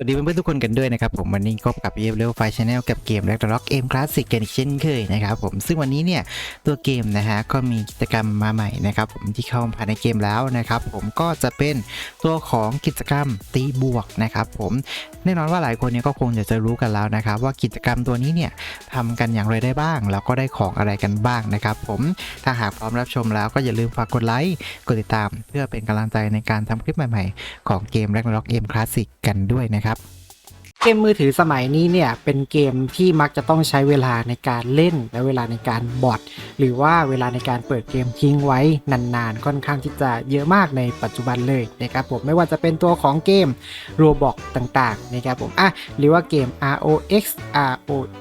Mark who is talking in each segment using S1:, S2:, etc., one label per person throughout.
S1: สวัสดีเพื่อนๆทุกคนกันด้วยนะครับผมวันนี้ก็กับเอฟเลวไฟชาแนลกับเกมแร็กร็อกเอ็มคลาสสิกกันอีกเช่นเคยนะครับผมซึ่งวันนี้เนี่ยตัวเกมนะฮะก็มีกิจกรรมมาใหม่นะครับผมที่เข้ามาภายในเกมแล้วนะครับผมก็จะเป็นตัวของกิจกรรมตีบวกนะครับผมแน่นอนว่าหลายคนเนี่ยก็คงจะจะรู้กันแล้วนะครับว่ากิจกรรมตัวนี้เนี่ยทำกันอย่างไรได้บ้าง แล้วก็ได้ของอะไรกันบ้างนะครับผมถ้าหากพร้อมรับชมแล้วก็อย่าลืมฝากกดไลค์กดติดตาม เพื่อเป็นกำลังใจในการทำคลิปใหม่ ๆ ของเกม Ragnarok M Classic กันด้วยนะครับ
S2: เกมมือถือสมัยนี้เนี่ยเป็นเกมที่มักจะต้องใช้เวลาในการเล่น และเวลาในการบอดหรือว่าเวลาในการเปิดเกมทิ้งไว้นานๆ ค่อนข้างที่จะเยอะมากในปัจจุบันเลยนะครับผมไม่ว่าจะเป็นตัวของเกม Roblox ต่างๆนะครับผมอะหรือว่าเกม ROX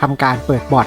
S2: ทำการเปิดบอท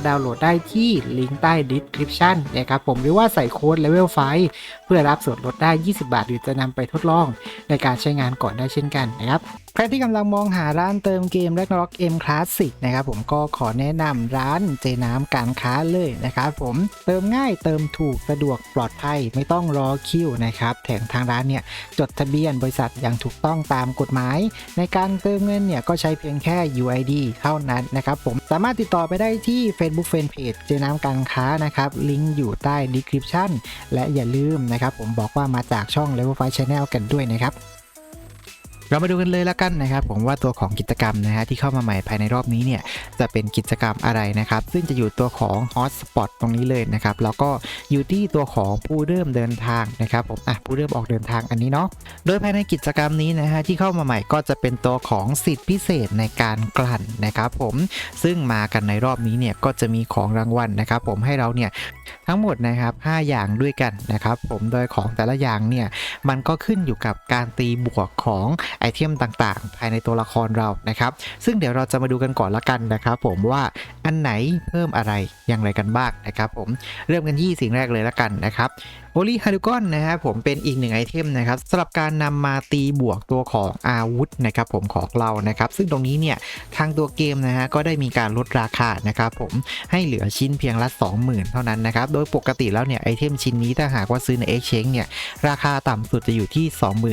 S2: ดาวน์โหลดได้ที่ลิงก์ใต้ดีสคริปชันนะครับผมหรือว่าใส่โค้ด level ไฟ พื่อรับส่วนลดได้ 20 บาท หรือจะนำไปทดลองในการใช้งานก่อนได้เช่นกันนะครับใครที่กำลังมองหาร้านเติมเกม Ragnarok M Classic นะครับผมก็ขอแนะนำร้านเจน้ำการค้าเลยนะครับผมเติมง่ายเติมถูกสะดวกปลอดภัยไม่ต้องรอคิวนะครับแถมทางร้านเนี่ยจดทะเบียนบริษัทอย่างถูกต้องตามกฎหมาย ในการเติมเงินเนี่ยก็ใช้เพียงแค่ UID เท่านั้นนะครับผมสามารถติดต่อไปได้ที่ Facebook Fanpage เจน้ำการค้านะครับลิงก์อยู่ใต้ description และอย่าลืมนะครับผมบอกว่ามาจากช่อง Level 5 Channel กันด้วยนะครับเรามาดูกันเลยละกันนะครับผมว่าตัวของกิจกรรมนะฮะที่เข้ามาใหม่ภายในรอบนี้เนี่ยจะเป็นกิจกรรมอะไรนะครับ ซึ่งจะอยู่ตัวของ Hotspot ตรงนี้เลยนะครับ แล้วก็อยู่ที่ตัวของผู้เริ่มเดินทางนะครับผมอะผู้เริ่มออกเดินทางอันนี้เนาะโดยภายในกิจกรรมนี้นะฮะที่เข้ามาใหม่ก็จะเป็นตัวของสิทธิพิเศษในการกลั่นนะครับผมซึ่งมากันในรอบนี้เนี่ยก็จะมีของรางวัลนะครับผมให้เราเนี่ย ทั้งหมดนะครับ 5 อย่างด้วยกันนะครับ ผมโดยของแต่ละอย่างเนี่ย มันก็ขึ้นอยู่กับการตีบวกของไอเทมต่างๆ ภายในตัวละครเรานะครับ ซึ่งเดี๋ยวเราจะมาดูกันก่อนละกันนะครับ ผมว่าอันไหนเพิ่มอะไรอย่างไรกันบ้างนะครับ ผมเริ่มกันที่สิ่งแรกเลยละกันนะครับโอลิฮารุกอนนะครับผมเป็นอีกหนึ่งไอเทมนะครับสำหรับการนำมาตีบวกตัวของอาวุธนะครับผมของเรานะครับ ซึ่งตรงนี้เนี่ยทางตัวเกมนะฮะก็ได้มีการลดราคานะครับผมให้เหลือชิ้นเพียงละ 20,000 เท่านั้นนะครับโดยปกติแล้วเนี่ยไอเทมชิ้นนี้ถ้าหากว่าซื้อใน Exchange เนี่ยราคาต่ำสุดจะอยู่ที่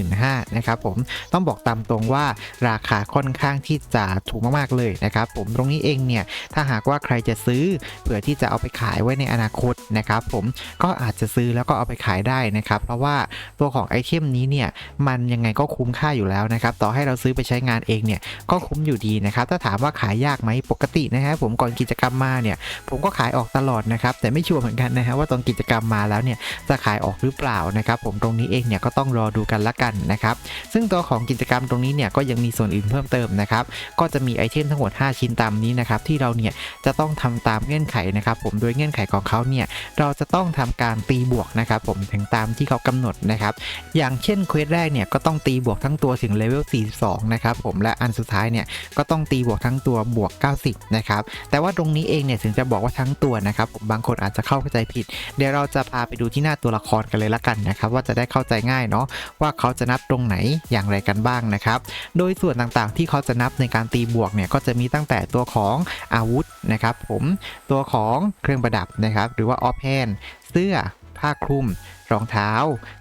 S2: 25,000นะครับผมต้องบอกตามตรงว่าราคาค่อนข้างที่จะถูกมากๆเลยนะครับผมตรงนี้เองเนี่ยถ้าหากว่าใครจะซื้อเผื่อที่จะเอาไปขายไว้ในอนาคตนะครับผมก็อาจจะซื้อแล้วก็เอาไปขายได้นะครับเพราะว่าตัวของไอเทมนี้เนี่ยมันยังไงก็คุ้มค่าอยู่แล้วนะครับต่อให้เราซื้อไปใช้งานเองเนี่ยก็คุ้มอยู่ดีนะครับถ้าถามว่าขายยากไหมปกตินะฮะผมก่อนกิจกรรมมาเนี่ยผมก็ขายออกตลอดนะครับแต่ไม่ชัวร์เหมือนกันนะฮะว่าตอนกิจกรรมมาแล้วเนี่ยจะขายออกหรือเปล่านะครับผมตรงนี้เองเนี่ยก็ต้องรอดูกันละกันนะครับซึ่งตัวของกิจกรรมตรงนี้เนี่ยก็ยังมีส่วนอื่นเพิ่มเติมนะครับก็จะมีไอเทมทั้งหมด 5 ชิ้นตามนี้นะครับที่เราเนี่ยจะต้องทำตามเงื่อนไขนะครับผมโดยเงื่อนไขของเขาเนี่ยเราจะต้องทำการตีบวกนะครับผมถึงตามที่เขากำหนดนะครับอย่างเช่นเควสแรกเนี่ยก็ต้องตีบวกทั้งตัวถึงเลเวล 42 นะครับผมและอันสุดท้ายเนี่ยก็ต้องตีบวกทั้งตัวบวก 90 นะครับแต่ว่าตรงนี้เองเนี่ยถึงจะบอกว่าทั้งตัวนะครับผมบางคนอาจจะเข้าาใจผิด เดี๋ยวเราจะพาไปดูที่หน้าตัวละครกันเลยละกันนะครับว่าจะได้เข้าใจง่ายเนาะว่าเขาจะนับตรงไหนอย่างไรกันบ้างนะครับ โดยส่วนต่างๆที่เขาจะนับในการตีบวกเนี่ยก็จะมีตั้งแต่ตัวของอาวุธนะครับผมตัวของเครื่องประดับนะครับหรือว่าออฟแฮนเสื้อ
S1: ผ้าคลุม รองเท้า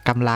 S1: กำไล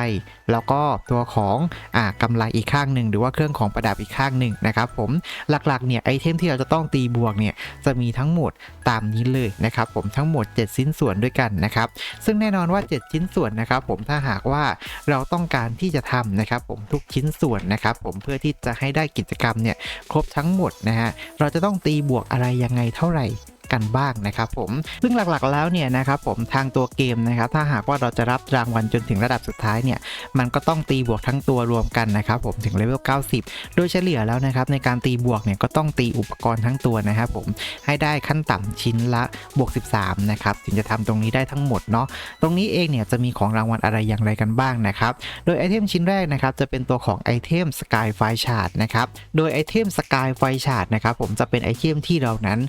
S1: แล้วก็ตัวของอ่ากำไลอีกข้างหนึ่งหรือว่าเครื่องของประดับอีกข้างหนึ่งนะครับผมหลักๆเนี่ยไอเทมที่เราจะต้องตีบวกเนี่ยจะมีทั้งหมดตามนี้เลยนะครับผมทั้งหมด 7 ชิ้นส่วนด้วยกันนะครับซึ่งแน่นอนว่า 7 ชิ้นส่วนนะครับผมถ้าหากว่าเราต้องการที่จะทำนะครับผมทุกชิ้นส่วนนะครับผมเพื่อที่จะให้ได้กิจกรรมเนี่ยครบทั้งหมดนะฮะเราจะต้องตีบวกอะไรยังไงเท่าไหร่ กันบ้างนะครับผมซึ่งหลักๆแล้วเนี่ยนะครับผมทางตัวเกมนะครับถ้าหากว่าเราจะรับรางวัลจนถึงระดับสุดท้ายเนี่ยมันก็ต้องตีบวกทั้งตัวรวมกันนะครับผมถึงเลเวล 90 โดยเฉลี่ยแล้วนะครับในการตีบวกเนี่ยก็ต้องตีอุปกรณ์ทั้งตัวนะครับผมให้ได้ขั้นต่ำชิ้นละบวก 13 นะครับถึงจะทำตรงนี้ได้ทั้งหมดเนาะตรงนี้เองเนี่ยจะมีของรางวัลอะไรอย่างไรกันบ้างนะครับโดยไอเทมชิ้นแรกนะครับจะเป็นตัวของไอเทม Sky f i Shard นะครับโดยไอเทม Sky f i Shard นะครับผมจะเป็นไอเทมที่เรานั้น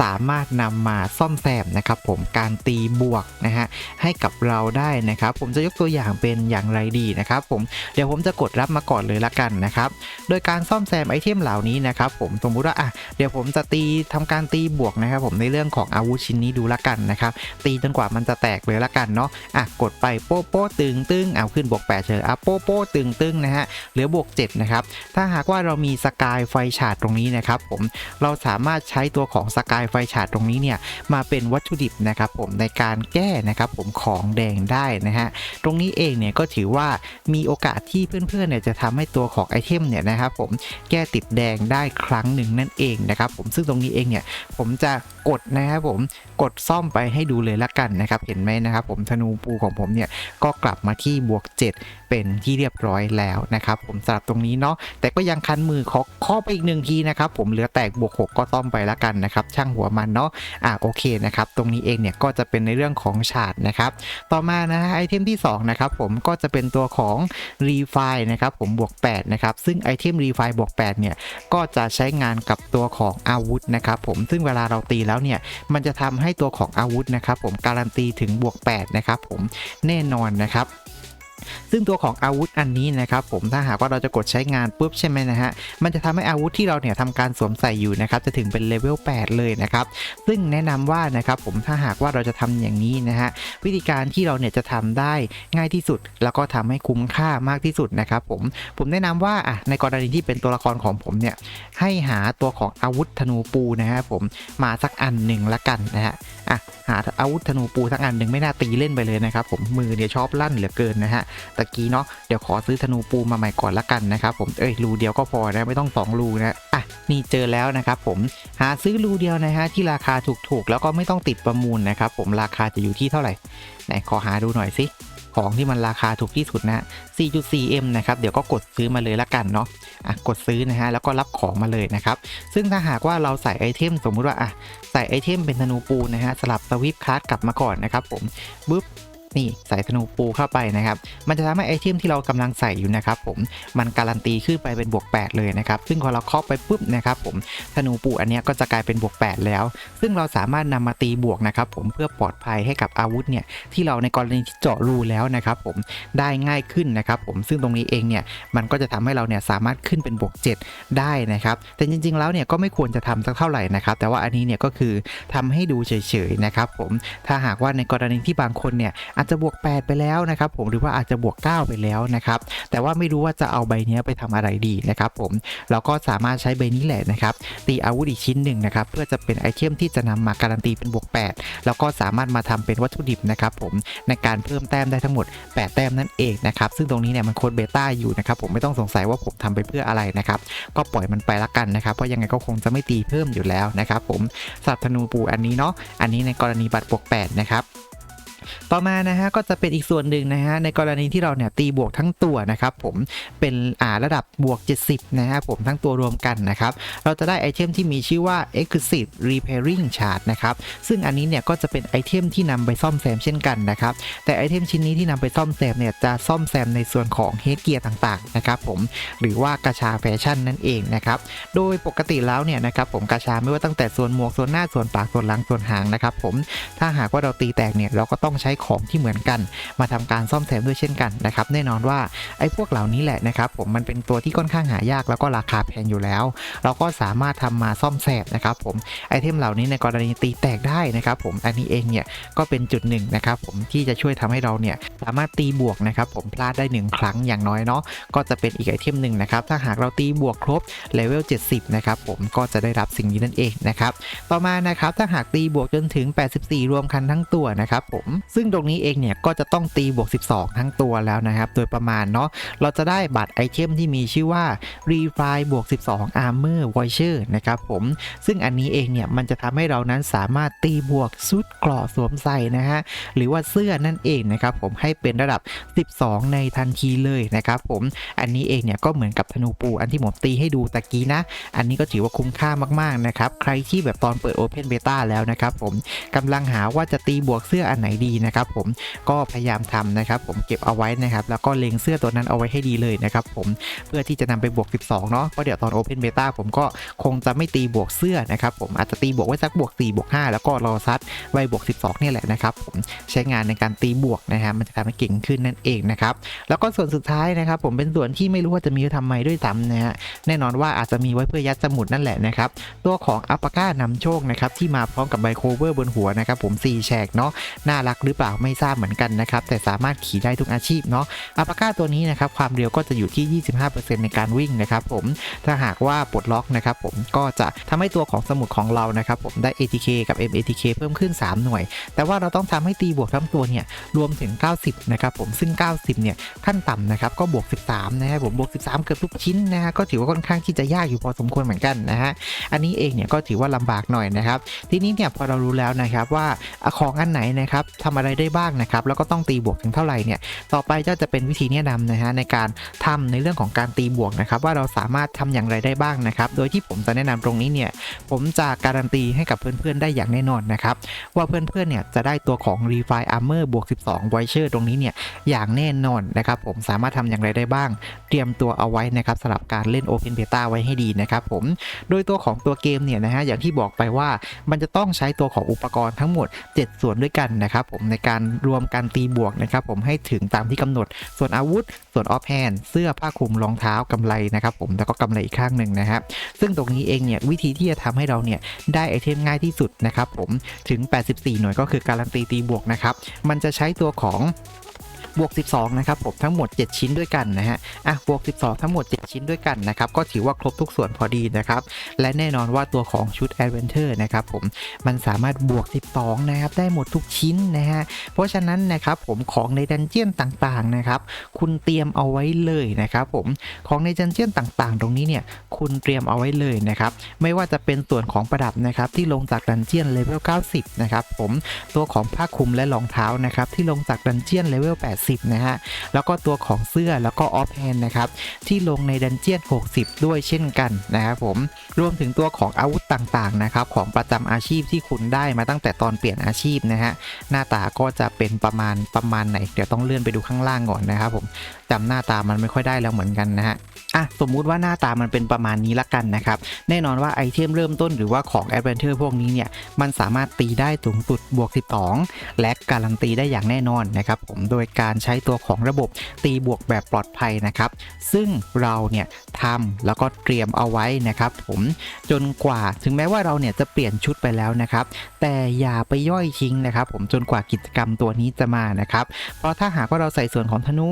S1: สามารถนำมาซ่อมแซมนะครับผมการตีบวกนะฮะให้กับเราได้นะครับผมจะยกตัวอย่างเป็นอย่างไรดีนะครับผมเดี๋ยวผมจะกดรับมาก่อนเลยละกันนะครับโดยการซ่อมแซมไอเทมเหล่านี้นะครับผมสมมุติว่าอะเดี๋ยวผมจะตีทำการตีบวกนะครับผมในเรื่องของอาวุธชิ้นนี้ดูละกันนะครับตีจนกว่ามันจะแตกเลยละกันเนาะอะกดไปโป๊ะโป๊ะตึงตึงเอาขึ้นบวก8เฉยอะโป๊ะโป๊ะตึงตึงนะฮะเหลือบวก7นะครับถ้าหากว่าเรามีสกายไฟฉาดตรงนี้นะครับผมเราสามารถใช้ตัวของสกายไฟฉาดตรงนี้เนี่ยมาเป็นวัตถุดิบนะครับผมในการแก้นะครับผมของแดงได้นะฮะตรงนี้เองเนี่ยก็ถือว่ามีโอกาสที่เพื่อนๆเนี่ยจะทำให้ตัวของไอเทมเนี่ยนะครับผมแก้ติดแดงได้ครั้งหนึ่งนั่นเองนะครับผมซึ่งตรงนี้เองเนี่ยผมจะกดนะครับผมกดซ่อมไปให้ดูเลยละกันนะครับเห็นไหมนะครับผมธนูปูของผมเนี่ยก็กลับมาที่บวก 7 เป็นที่เรียบร้อยแล้วนะครับผมสำหรับตรงนี้เนาะแต่ก็ยังคันมือขอข้อไปอีกหนึ่งทีนะครับผมเหลือแตกบวก 6 ก็ซ่อมไปละกันนะครับช่างหัวมันเนาะอ่าโอเคนะครับตรงนี้เองเนี่ยก็จะเป็นในเรื่องของฉาดนะครับต่อมานะไอเทมที่2นะครับผมก็จะเป็นตัวของ r e f i นะครับผมบวก8นะครับซึ่งไอเทม r e f i บวก8เนี่ยก็จะใช้งานกับตัวของอาวุธนะครับผมซึ่งเวลาเราตีแล้วเนี่ยมันจะทำให้ตัวของอาวุธนะครับผมการันตีถึงบวก8นะครับผมแน่นอนนะครับ ซึ่งตัวของอาวุธอันนี้นะครับผมถ้าหากว่าเราจะกดใช้งานปุ๊บใช่ไหมนะฮะมันจะทำให้อาวุธที่เราเนี่ยทำการสวมใส่อยู่นะครับจะถึงเป็นเลเวล8เลยนะครับซึ่งแนะนำว่านะครับผมถ้าหากว่าเราจะทำอย่างนี้นะฮะวิธีการที่เราเนี่ยจะทำได้ง่ายที่สุด แล้วก็ทำให้คุ้มค่ามากที่สุดนะครับผมผมแนะนำว่าอะในกรณีที่เป็นตัวละครของผมเนี่ยให้หาตัวของอาวุธธนูปูนะฮะผมมาสักอันหนึ่งละกันนะฮะอะหาอาวุธธนูปูสักอันหนึ่งไม่น่าตีเล่นไปเลยนะครับผมมือเนี่ยชอบลั่นเหลือเกินนะฮะตะกี้เนาะเดี๋ยวขอซื้อธนูปูมาใหม่ก่อนละกันนะครับผมเอ้ยรูเดียวก็พอนะไม่ต้องสองรูนะอะนี่เจอแล้วนะครับผมหาซื้อรูเดียวนะฮะที่ราคาถูกๆ แล้วก็ไม่ต้องติดประมูลนะครับผมราคาจะอยู่ที่เท่าไหร่ไหนขอหาดูหน่อยสิของที่มันราคาถูกที่สุดนะ 4.4M นะครับ เดี๋ยวก็กดซื้อมาเลยละกันเนาะอะกดซื้อนะฮะ แล้วก็รับของมาเลยนะครับ ซึ่งถ้าหากว่าเราใส่ไอเทมสมมุติว่าอะใส่ไอเทมเป็นธนูปูนะฮะ สลับสวิปคลาสกลับมาก่อนนะครับผมบึ๊บ นี่ใส่ธนูปูเข้าไปนะครับ มันจะทำให้ไอเทมที่เรากำลังใส่อยู่นะครับผมมันการันตีขึ้นไปเป็นบวก 8 เลยนะครับ ซึ่งพอเราเคาะไปปุ๊บนะครับผมธนูปูอันนี้ก็จะกลายเป็นบวก 8 แล้ว ซึ่งเราสามารถนำมาตีบวกนะครับผมเพื่อปลอดภัยให้กับอาวุธเนี่ยที่เราในกรณีที่เจาะรูแล้วนะครับผมได้ง่ายขึ้นนะครับผมซึ่งตรงนี้เองเนี่ยมันก็จะทำให้เราเนี่ยสามารถขึ้นเป็นบวก 7 ได้นะครับ แต่จริง ๆ แล้วเนี่ยก็ไม่ควรจะทำสักเท่าไหร่นะครับ แต่ว่าอันนี้เนี่ยก็คือทำให้ดูเฉยๆนะครับผมถ้าหากว่าในกรณีที่บางคนเนี่ยอาจจะบวก 8 ไปแล้วนะครับผมหรือว่าอาจจะบวก 9 ไปแล้วนะครับแต่ว่าไม่รู้ว่าจะเอาใบนี้ไปทำอะไรดีนะครับผมเราก็สามารถใช้ใบนี้แหละนะครับตีอาวุธอีกชิ้นหนึ่งนะครับเพื่อจะเป็นไอเทมที่จะนำมาการันตีเป็นบวก 8 แล้วก็สามารถมาทำเป็นวัตถุดิบนะครับผมในการเพิ่มแต้มได้ทั้งหมด 8 แต้มนั่นเองนะครับซึ่งตรงนี้เนี่ยมันโคดเบต้าอยู่นะครับผมไม่ต้องสงสัยว่าผมทำไปเพื่ออะไรนะครับก็ปล่อยมันไปละกันนะครับเพราะยังไงก็คงจะไม่ตีเพิ่มอยู่แล้วนะครับผมสับธนูปูอันนี้เนาะอันนี้ในกรณีบัตรบวก8นะครับ ต่อมานะฮะก็จะเป็นอีกส่วนหนึ่งนะฮะในกรณีที่เราเนี่ยตีบวกทั้งตัวนะครับผมเป็นอ่าระดับบวก 70 นะฮะผมทั้งตัวรวมกันนะครับเราจะได้ไอเทมที่มีชื่อว่า Exquisite Repairing Chart นะครับซึ่งอันนี้เนี่ยก็จะเป็นไอเทมที่นำไปซ่อมแซมเช่นกันนะครับแต่ไอเทมชิ้นนี้ที่นำไปซ่อมแซมเนี่ยจะซ่อมแซมในส่วนของเฮดเกียร์ต่างๆนะครับผมหรือว่ากระชาแฟชั่นนั่นเองนะครับโดยปกติแล้วเนี่ยนะครับผมกระชาไม่ว่าตั้งแต่ส่วนหมวกส่วนหน้าส่วนปากส่วนหลังส่วนหางนะครับผมถ้าหากว่าเราตีแตกเนี่ยเราก็ต้องใช้ของที่เหมือนกัน มาทำการซ่อมแซมด้วยเช่นกันนะครับแน่นอนว่าไอ้พวกเหล่านี้แหละนะครับผมมันเป็นตัวที่ค่อนข้างหายากแล้วก็ราคาแพงอยู่แล้ว เราก็สามารถทำมาซ่อมแซมนะครับผมไอเทมเหล่านี้ในกรณีตีแตกได้นะครับผมอันนี้เองเนี่ยก็เป็นจุดหนึ่งนะครับผมที่จะช่วยทำให้เราเนี่ยสามารถตีบวกนะครับผมพลาดได้หนึ่งครั้งอย่างน้อยเนาะก็จะเป็นอีกไอเทมหนึ่งนะครับถ้าหากเราตีบวกครบเลเวล70นะครับผมก็จะได้รับสิ่งนี้นั่นเองนะครับต่อมานะครับถ้าหากตีบวกจนถึง 84 รวมคันทั้งตัวนะครับผมซึ่งตรงนี้เองเนี่ยก็จะต้องตีบวก 12 ทั้งตัวแล้วนะครับ โดยประมาณเนาะเราจะได้บัตรไอเทมที่มีชื่อว่า r e f i บวก 12 Armor Voucher นะครับผมซึ่งอันนี้เองเนี่ยมันจะทำให้เรานั้นสามารถตีบวกชุดเกราะสวมใส่นะฮะหรือว่าเสื้อนั่นเองนะครับผมให้เป็นระดับ 12 ในทันทีเลยนะครับผมอันนี้เองเนี่ยก็เหมือนกับธนูปูอันที่ผมตีให้ดูตะกี้นะ อันนี้ก็ถือว่าคุ้มค่ามากๆนะครับใครที่แบบตอนเปิด Open Beta แล้วนะครับผมกำลังหาว่าจะตีบวกเสื้ออันไหนดีนะครับผมก็พยายามทำนะครับผมเก็บเอาไว้นะครับแล้วก็เล็งเสื้อตัวนั้นเอาไว้ให้ดีเลยนะครับผมเพื่อที่จะนำไปบวก 12 เนาะเพราะเดี๋ยวตอน Open Beta ผมก็คงจะไม่ตีบวกเสื้อนะครับผมอาจจะตีบวกไว้สักบวก4บวก5แล้วก็รอซัดไว้บวก 12เนี่ยแหละนะครับผมใช้งานในการตีบวกนะฮะมันจะทำให้เก่งขึ้นนั่นเองนะครับแล้วก็ส่วนสุดท้ายนะครับผมเป็นส่วนที่ไม่รู้ว่าจะมีทำไมด้วยซ้ำนะฮะแน่นอนว่าอาจจะมีไว้เพื่อยัดสมุดนั่นแหละนะครับตัวของอัปปาก้านำโชคนะครับที่มาพร้อมกับไบโคเวอร์บนหัวนะครับผม4แฉกเนาะน่ารักหรือเปล่าไม่ทราบเหมือนกันนะครับแต่สามารถขี่ได้ทุกอาชีพเนาะอัปปาก้าตัวนี้นะครับความเร็วก็จะอยู่ที่ 25%ในการวิ่งนะครับผมถ้าหากว่าปลดล็อกนะครับผมก็จะทำให้ตัวของสมุดของเรานะครับผมได้ ATK กับ MATK เพิ่มขึ้น 3 หน่วย แต่ว่าเราต้องทำให้ตีบวกทั้งตัวเนี่ยรวมถึง 90 นะครับผมซึ่ง 90 เนี่ยขั้นต่ำนะครับก็บวก 13 นะครับผมบวก 13 เกือบทุกชิ้นนะฮะก็ถือว่าค่อนข้างที่จะยากอยู่พอสมควรเหมือนกันนะฮะอันนี้เองเนี่ยก็ถือว่าลำบากหน่อยนะครับทีนี้เนี่ยพอเรารู้แล้วนะครับว่าของอันไหนนะครับทำอะไรได้บ้างนะครับ แล้วก็ต้องตีบวกถึงเท่าไหร่เนี่ย ต่อไปก็จะเป็นวิธีแนะนำนะฮะในการทำในเรื่องของการตีบวกนะครับว่าเราสามารถทำอย่างไรได้บ้างนะครับ โดยที่ผมจะแนะนำตรงนี้เนี่ยผมจะการันตีให้กับเพื่อนๆได้อย่างแน่นอนนะครับว่าเพื่อนๆเนี่ยจะได้ตัวของ r e f i Armor บวก 12 Voucher ตรงนี้เนี่ยอย่างแน่นอนนะครับผมสามารถทำอย่างไรได้บ้าง เตรียมตัวเอาไว้นะครับสำหรับการเล่น Open Beta ไว้ให้ดีนะครับผมโดยตัวของตัวเกมเนี่ยนะฮะอย่างที่บอกไปว่ามันจะต้องใช้ตัวของอุปกรณ์ทั้งหมด 7 ส่วนด้วยกันนะครับผมในการรวมการตีบวกนะครับผมให้ถึงตามที่กำหนด ส่วนอาวุธ ส่วนออฟแฮนด์เสื้อผ้าคลุมรองเท้ากำไรนะครับผมแล้วก็กำไรอีกข้างหนึ่งนะครับซึ่งตรงนี้เองเนี่ยวิธีที่จะทำให้เราเนี่ยได้ไอเทมง่ายที่สุดนะครับผมถึง 84 หน่วยก็คือการันตีตีบวกนะครับมันจะใช้ตัวของ บวก 12 นะครับผมทั้งหมด 7 ชิ้นด้วยกันนะฮะอะบวก 12 ทั้งหมด 7 ชิ้นด้วยกันนะครับก็ถือว่าครบทุกส่วนพอดีนะครับและแน่นอนว่าตัวของชุด Adventure นะครับผมมันสามารถบวก 12 นะครับได้หมดทุกชิ้นนะฮะเพราะฉะนั้นนะครับผมของในดันเจียนต่างๆนะครับคุณเตรียมเอาไว้เลยนะครับผมของในดันเจียนต่างๆ ตรงนี้เนี่ยคุณเตรียมเอาไว้เลยนะครับไม่ว่าจะเป็นส่วนของประดับนะครับที่ลงจากดันเจียนเลเวล90นะครับผมตัวของผ้าคลุมและรองเท้านะครับที่ลงจากดันเจียนเลเวล80 นะฮะ แล้วก็ตัวของเสื้อแล้วก็ออฟแฮนนะครับ ที่ลงในดันเจียน 60 ด้วยเช่นกันนะครับผม รวมถึงตัวของอาวุธต่างๆนะครับของประจำอาชีพที่คุณได้มาตั้งแต่ตอนเปลี่ยนอาชีพนะฮะ หน้าตาก็จะเป็นประมาณประมาณไหน เดี๋ยวต้องเลื่อนไปดูข้างล่างก่อนนะครับผมจำหน้าตามันไม่ค่อยได้แล้วเหมือนกันนะฮะอะสมมุติว่าหน้าตามันเป็นประมาณนี้ละกันนะครับ แน่นอนว่าไอเทมเริ่มต้นหรือว่าของแอดเวนเจอร์พวกนี้เนี่ย มันสามารถตีได้สูงสุดบวก 12 และการันตีได้อย่างแน่นอนนะครับผมโดยการการใช้ตัวของระบบตีบวกแบบปลอดภัยนะครับ ซึ่งเราเนี่ยทำแล้วก็เตรียมเอาไว้นะครับผมจนกว่าถึงแม้ว่าเราเนี่ยจะเปลี่ยนชุดไปแล้วนะครับ แต่อย่าไปย่อยทิ้งนะครับ ผมจนกว่ากิจกรรมตัวนี้จะมานะครับ เพราะถ้าหากว่าเราใส่ส่วนของธนู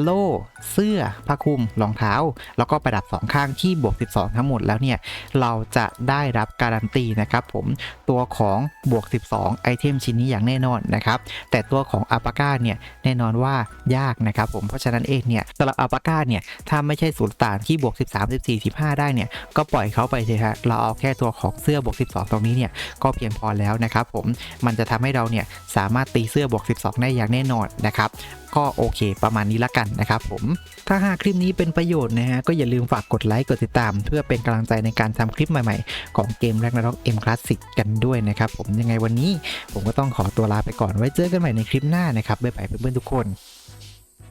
S1: โล่ เสื้อผ้าคลุมรองเท้า แล้วก็ประดับสองข้างที่บวก 12 ทั้งหมดแล้วเนี่ยเราจะได้รับการันตีนะครับผมตัวของบวก 12 ไอเทมชิ้นนี้อย่างแน่นอนนะครับ แต่ตัวของอัปปาก้าเนี่ยแน่นอนว่ายากนะครับผมเพราะฉะนั้นเองเนี่ยสำหรับอัปปาก้าเนี่ยถ้าไม่ใช่ศูนย์ต่างที่บวก 13 14 15 ได้เนี่ยก็ปล่อยเขาไปเลยฮะเราเอาแค่ตัวของเสื้อบวก 12 ตรงนี้เนี่ยก็เพียงพอแล้วนะครับผมมันจะทำให้เราเนี่ยสามารถตีเสื้อบวก 12 ได้อย่างแน่นอนนะครับ ก็โอเค ประมาณนี้ละกันนะครับผมถ้าหากคลิปนี้เป็นประโยชน์นะฮะก็อย่าลืมฝากกดไลค์กดติดตาม เพื่อเป็นกำลังใจในการทำคลิปใหม่ๆ ของเกมแรกนาร็อกเอ็มคลาสสิกกันด้วยนะครับผมยังไงวันนี้ผมก็ต้องขอตัวลาไปก่อนไว้เจอกันใหม่ในคลิปหน้านะครับบ๊ายบายเพื่อนๆทุกคน